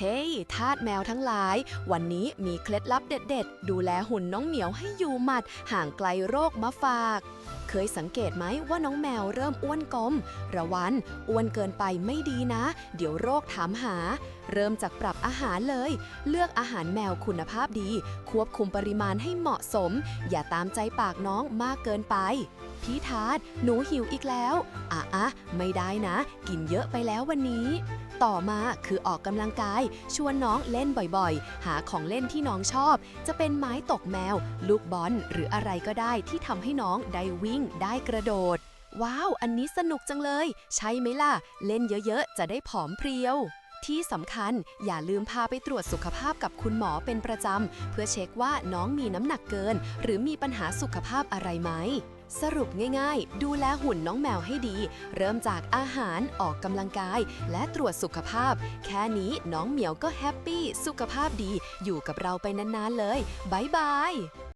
เฮ้ยทาสแมวทั้งหลาย วันนี้มีเคล็ดลับเด็ด ๆ ดูแลหุ่นน้องเหมียวให้อยู่หมัด ห่างไกลโรคมาฝากเคยสังเกตไหมว่าน้องแมวเริ่มอ้วนกลม ระวังอ้วนเกินไปไม่ดีนะ เดี๋ยวโรคถามหา เริ่มจากปรับอาหารเลย เลือกอาหารแมวคุณภาพดี ควบคุมปริมาณให้เหมาะสม อย่าตามใจปากน้องมากเกินไป พี่ทาดหนูหิวอีกแล้วอะอะไม่ได้นะ กินเยอะไปแล้ววันนี้ต่อมาคือออกกำลังกาย ชวนน้องเล่นบ่อยๆ หาของเล่นที่น้องชอบ จะเป็นไม้ตกแมว ลูกบอลหรืออะไรก็ได้ที่ทำให้น้องได้วิวิ่งได้กระโดด ว้าว อันนี้สนุกจังเลย ใช่ไหมล่ะ เล่นเยอะๆ จะได้ผอมเพรียว ที่สำคัญอย่าลืมพาไปตรวจสุขภาพกับคุณหมอเป็นประจำ เพื่อเช็คว่าน้องมีน้ำหนักเกิน หรือมีปัญหาสุขภาพอะไรไหมสรุปง่ายๆ ดูแลหุ่นน้องแมวให้ดี เริ่มจากอาหารออกกำลังกาย และตรวจสุขภาพ แค่นี้น้องเหมียวก็แฮปปี้ สุขภาพดี อยู่กับเราไปนานๆเลย บ๊ายบาย